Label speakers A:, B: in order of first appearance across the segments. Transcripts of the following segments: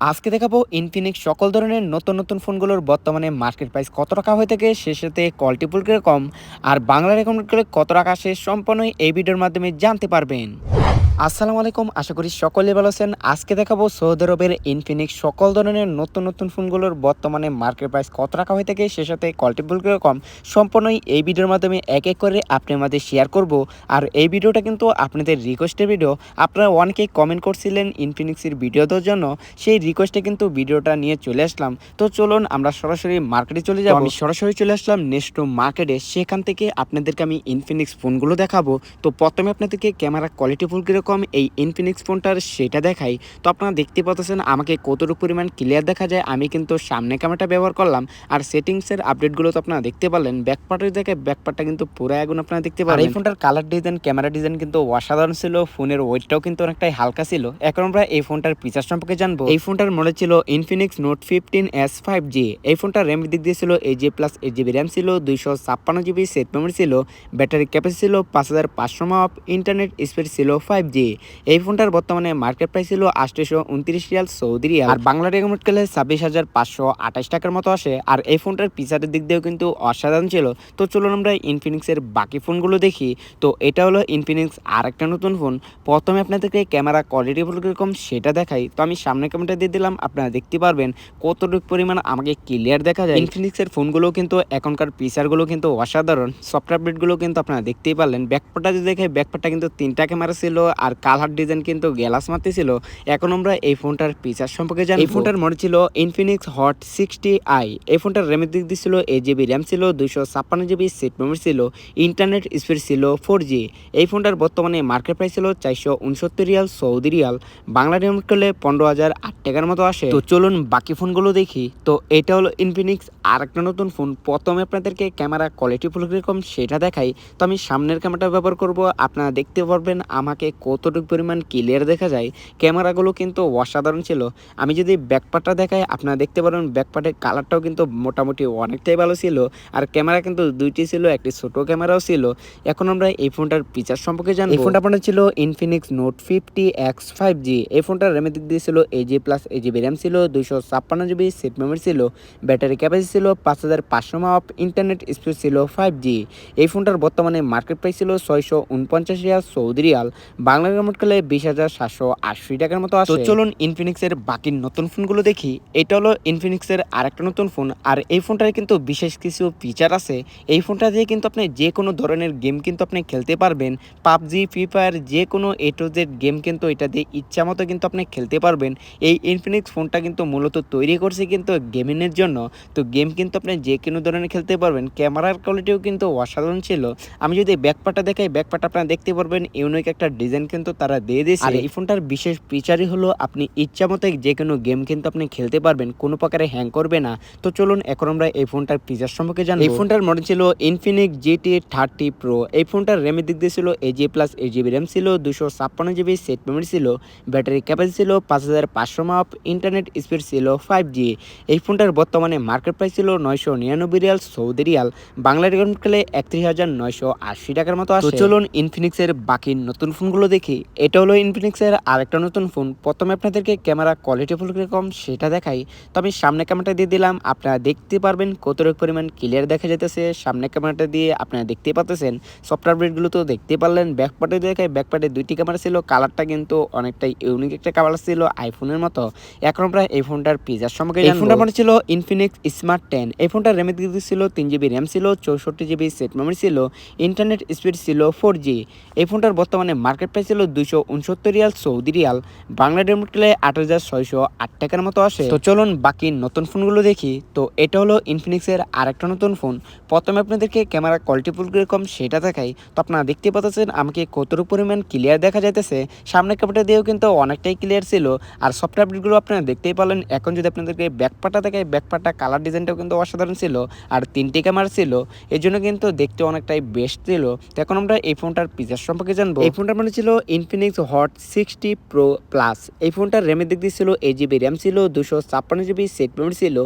A: আজকে দেখাবো ইনফিনিক্স সকল ধরনের নতুন নতুন ফোনগুলোর বর্তমানে মার্কেট প্রাইস কত টাকা হয়ে থাকে, সে সাথে কোয়ালিটি ফুল কম আর বাংলার অ্যাকাউন্ট কত টাকা সে সম্পূর্ণই এই ভিডিওর মাধ্যমে জানতে পারবেন। আসসালামু আলাইকুম আশা করি সকলে ভালো আছেন। আজকে দেখাবো সৌদি আরবের ইনফিনিক্স সকল ধরনের নতুন নতুন ফোনগুলোর বর্তমানে মার্কেট প্রাইস কত টাকা হয়ে থাকে সে সাথে কোয়ালিটি ফুল কম। সম্পূর্ণই এই ভিডিওর মাধ্যমে এক এক করে আপনার মাঝে শেয়ার করব। আর এই ভিডিওটা কিন্তু আপনাদের রিকোয়েস্টের ভিডিও আপনারা অনেকেই কমেন্ট করছিলেন ইনফিনিক্সের ভিডিও দেওয়ার জন্য। সেই রিকোয়েস্টে কিন্তু ভিডিওটা নিয়ে চলে আসলাম। তো চলুন আমরা সরাসরি মার্কেটে চলে যাব। আমি সরাসরি চলে আসলাম নেক্সট মার্কেটে সেখান থেকে আপনাদেরকে আমি ইনফিনিক্স ফোনগুলো দেখাবো। তো প্রথমে আপনাদেরকে ক্যামেরা কোয়ালিটি ফুল কীরকম এই ইনফিনিক্স ফোনটার সেটা দেখাই। তো আপনারা দেখতে পাচ্ছেন আমাকে কতটুকু পরিমাণ ক্লিয়ার দেখা যায় আমি কিন্তু সামনে ক্যামেরাটা ব্যবহার করলাম। আর সেটিংসের আপডেটগুলো তো আপনারা দেখতে পারলেন ব্যাকপার্টের দেখে ব্যাকপার্টটা কিন্তু পুরো আগুন আপনারা দেখতে পারেন এই ফোনটার কালার ডিজাইন ক্যামেরা ডিজাইন কিন্তু অসাধারণ ছিল ফোনের ওয়েটটাও কিন্তু অনেকটাই হালকা ছিল। এখন আমরা এই ফোনটার ফিচার সম্পর্কে জানব। এই ফোনটার মডেল ছিল Infinix note fifteen S five G এই ফোনটার র্যাম দিক দিয়ে ছিল এই G plus eight GB RAM ছিল দুইশো ছাপ্পান্ন জিবি সেট মেমোরি ছিল ব্যাটারি ক্যাপাসিটি ছিল পাঁচ হাজার পাঁচশো মাপ ইন্টারনেট স্পিড ছিল ফাইভ জি এই ফোনটার বর্তমানে মার্কেট প্রাইস ছিল আটশোশো উনত্রিশ রিয়াল সৌদি রিয়াল। আর বাংলা রেকমেন্ড করলে ছাব্বিশ হাজার পাঁচশো আঠাশ টাকার মতো আসে। আর এই ফোনটার ফিচারের দিক দিয়েও কিন্তু অসাধারণ ছিল। তো চলুন আমরা ইনফিনিক্সের বাকি ফোনগুলো দেখি। তো এটা হলো ইনফিনিক্স আর একটা নতুন ফোন। প্রথমে আপনাদেরকে ক্যামেরা কোয়ালিটি কীরকম সেটা দেখাই। তো আমি সামনে ক্যামেরাটা দিয়ে দিলাম, আপনারা দেখতে পারবেন কতটুকু পরিমাণ আমাকে ক্লিয়ার দেখা যায়। ইনফিনিক্সের ফোনগুলো কিন্তু এখনকার ফিচারগুলো কিন্তু অসাধারণ। সফটওয়্যার আপডেটগুলো কিন্তু আপনারা দেখতেই পারলেন। ব্যাকপাটা যদি দেখে ব্যাকপাটটা কিন্তু তিনটা ক্যামেরা ছিল। আর কালার ডিজাইন কিন্তু গ্যালাস মারতে ছিল। এখন আমরা এই ফোনটার ফিচার সম্পর্কে জানি এই ফোনটার মডেল ছিল ইনফিনিক্স হট সিক্সটি আই এই ফোনটার র্যামের দিক দিয়ে ছিল এইট জিবি র্যাম ছিল, দুইশো ছাপ্পান্ন জিবি সিট মেমোরি ছিল ইন্টারনেট স্পিড ছিল ফোর জি এই ফোনটার বর্তমানে মার্কেট প্রাইস ছিল চারশো উনসত্তর riyal, Saudi riyal. Bangla remit করলে পনেরো হাজার আট টাকার মতো আসে। তো চলুন বাকি ফোনগুলো দেখি। তো এটা হলো ইনফিনিক্স আর একটা নতুন ফোন। প্রথমে আপনাদেরকে ক্যামেরা কোয়ালিটি ফুল কীরকম সেটা দেখাই। তো আমি সামনের ক্যামেরাটা ব্যবহার করব। আপনারা দেখতে পারবেন আমাকে কতটুকু পরিমাণ ক্লিয়ার দেখা যায়, ক্যামেরাগুলো কিন্তু অসাধারণ ছিল। আমি যদি ব্যাকপার্টটা দেখাই, আপনারা দেখতে পারেন ব্যাকপার্টের কালারটাও কিন্তু মোটামুটি অনেকটাই ভালো ছিল। আর ক্যামেরা কিন্তু দুইটি ছিল, একটি ছোট ক্যামেরাও ছিল। এখন আমরা এই ফোনটার ফিচার সম্পর্কে জানি এই ফোনটা আপনার ছিল Infinix note fifty X five G এই ফোনটার র্যামের দিক দিয়ে ছিল এই জি প্লাস এই জিবি র্যাম ছিল, দুইশো ছাপ্পান্ন জিবি সিট মেমোরি ছিল, ব্যাটারি ক্যাপাসিটি ছিল পাঁচ হাজার পাঁচশো মাপ ইন্টারনেট স্পিড ছিল ফাইভ জি এই ফোনটার বর্তমানে মার্কেট প্রাইস ছিল ছয়শো উনপঞ্চাশ riyal Saudi riyal. Bangla remit করলে বিশ হাজার সাতশো আশি টাকার মতো আসে তো চলুন ইনফিনিক্সের বাকি নতুন ফোনগুলো দেখি। এটা হলো ইনফিনিক্সের আরেকটা নতুন ফোন। আর এই ফোনটার কিন্তু বিশেষ কিছু ফিচার আছে। এই ফোনটা দিয়ে কিন্তু আপনি যে কোনো ধরনের গেম কিন্তু আপনি খেলতে পারবেন। পাবজি ফ্রি ফায়ার যে কোনো এ টু জেড গেম কিন্তু এটা দিয়ে ইচ্ছা মতো কিন্তু আপনি খেলতে পারবেন। এই ইনফিনিক্স ফোনটা কিন্তু মূলত তৈরি করছে কিন্তু গেমিংয়ের জন্য। তো গেম কিন্তু আপনি যে কোনো ধরনের খেলতে পারবেন। ক্যামেরার কোয়ালিটিও কিন্তু অসাধারণ ছিল। আমি যদি ব্যাকপাটা দেখাই ব্যাকপাটা আপনারা দেখতে পারবেন। ইউনিক একটা ডিজাইন কিন্তু তারা দিয়ে দিয়েছে। আর এই ফোনটার বিশেষ ফিচারই হলো আপনি ইচ্ছা মতো যে কোনো গেম কিন্তু আপনি খেলতে পারবেন কোনো প্রকারে হ্যাং করবে না। তো চলুন এখন আমরা এই ফোনটার ফিচার সম্পর্কে জানব। এই ফোনটার মডেল ছিল ইনফিনিক্স জিটি থার্টি প্রো এই ফোনটার র্যামের দিক দিয়ে ছিল এই জি প্লাস এই জিবি র্যাম ছিল দুশো ছাপ্পান্ন জিবি সেট মেমোরি ছিল ব্যাটারি ক্যাপাসিটি ছিল পাঁচ হাজার পাঁচশো মাপ ইন্টারনেট স্পিড ছিল ফাইভ জি এই ফোনটার বর্তমানে মার্কেট প্রাইস ছিল নয়শো নিরানব্বই riyal Saudi riyal. Bangla record খেলে একত্রিশ হাজার নয়শো আশি টাকার মতো চলুন ইনফিনিক্সের বাকি নতুন ফোনগুলো দেখি। এটা হলো ইনফিনিক্সের আরেকটা নতুন ফোন প্রথমে আপনাদেরকে ক্যামেরা কোয়ালিটি ফুল কীরকম সেটা দেখাই। তো আমি সামনে ক্যামেরাটা দিয়ে দিলাম আপনারা দেখতে পারবেন কতটুকু পরিমাণ ক্লিয়ার দেখা যেতেছে সামনে ক্যামেরাটা দিয়ে আপনারা দেখতে পাচ্ছেন সফটওয়্যার আপডেটগুলো তো দেখতে পারলেন। ব্যাকপার্টে দেখায় ব্যাকপার্টে দুইটি ক্যামেরা ছিল কালারটা কিন্তু অনেকটাই ইউনিক একটা কালার ছিল আইফোনের মতো। এখন আমরা এই ফোনটার পিজার সম্পর্কে এই ফোনটা মানে ছিল ইনফিনিক্স স্মার্ট টেন এই ফোনটার র্যামের দিক ছিল তিন জিবি র্যাম ছিল চৌষট্টি জিবি সেট মেমোরি ছিল ইন্টারনেট স্পিড ছিল ফোর জি এই ফোনটার বর্তমানে মার্কেট প্রাইস ছিল দুইশো উনসত্তর রিয়াল সৌদি রিয়াল। বাংলা ডেমোট খেলে আট হাজার ছয়শো আট টাকার মতো আসে। তো চলুন বাকি নতুন ফোনগুলো দেখি। তো এটা হলো ইনফিনিক্সের আরেকটা নতুন ফোন। প্রথমে আপনাদেরকে ক্যামেরা কোয়ালিটি ফুল কীরকম সেটা দেখাই। তো আপনারা দেখতে পাচ্ছেন আমাকে কতটুকু পরিমাণ ক্লিয়ার দেখা যাইতেছে। সামনে ক্যামেরাটা দিয়েও কিন্তু অনেকটাই ক্লিয়ার ছিল। আর সফটওয়্যার আপডেটগুলো আপনারা দেখতেই পারলেন। এখন যদি আপনাদেরকে ব্যাকপাটা দেখায় ব্যাকপাটা কালার ডিজাইনটাও কিন্তু অসাধারণ ছিল। আর তিনটি ক্যামেরা ছিল। এই জন্য কিন্তু দেখতে অনেকটাই বেস্ট ছিল। তো এখন আমরা এই ফোনটার ফিচার সম্পর্কে জানব। এই ফোনটার মানে ছিল Infinix hot sixty pro plus এই ফোনটার র্যামের দিক দিয়ে ছিল এইট জিবি র্যাম ছিল, দুশো ছাপ্পান্ন জিবি সেট মেমোরি ছিল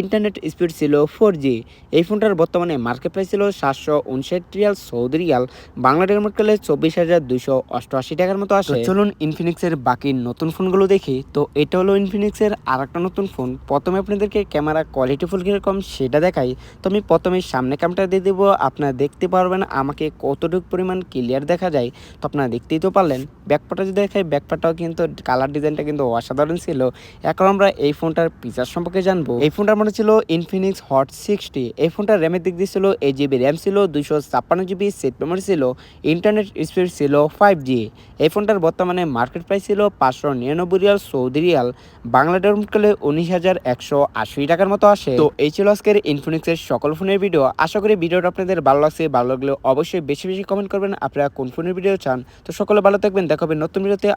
A: ইন্টারনেট স্পিড ছিল ফোর জি এই ফোনটার বর্তমানে মার্কেট প্রাইস ছিল সাতশো উনষাট রিয়াল সৌদি রিয়াল, বাংলা টাকার মধ্যে গেলে চব্বিশ হাজার দুশো অষ্টআশি টাকার মতো আসে। চলুন ইনফিনিক্সের বাকি নতুন ফোনগুলো দেখি। তো এটা হলো ইনফিনিক্সের আর একটা নতুন ফোন। প্রথমে আপনাদেরকে ক্যামেরা কোয়ালিটি ফুল কীরকম সেটা দেখাই। তো আমি প্রথমে সামনে ক্যামেরাটা দিয়ে দেবো। আপনারা দেখতে পারবেন আমাকে কতটুকু পরিমাণ ক্লিয়ার দেখা যায়। তো আপনারা দেখতেই তো পারলেন। ব্যাকপাটা যদি দেখাই ব্যাকপাটাও কিন্তু কালার ডিজাইনটা কিন্তু অসাধারণ ছিল। এখন আমরা এই ফোনটার ফিচার সম্পর্কে জানব। এই ফোনটার মনে ছিল ইনফিনিক্স হট সিক্সটি এই ফোনটার র্যামের দিক দিয়ে ছিল এইট জিবি র্যাম ছিল দুশো ছাপ্পান্ন জিবি সেট মেমোরি ছিল ইন্টারনেট স্পিড ছিল ফাইভ জি এই ফোনটার বর্তমানে মার্কেট প্রাইস ছিল পাঁচশো নিরানব্বই রিয়াল সৌদি রিয়াল। বাংলা টাকা উনিশ হাজার একশো আশি টাকার মতো আসে। তো এই ছিল আজকের ইনফিনিক্সের সকল ফোনের ভিডিও আশা করি ভিডিওটা আপনাদের ভালো লাগছে। ভালো লাগলে অবশ্যই বেশি বেশি কমেন্ট করবেন। আপনারা কোন ফোনের ভিডিও চান, তো সকলে ভালো থাকবেন দেখা হবে নতুন ভিডিওতে।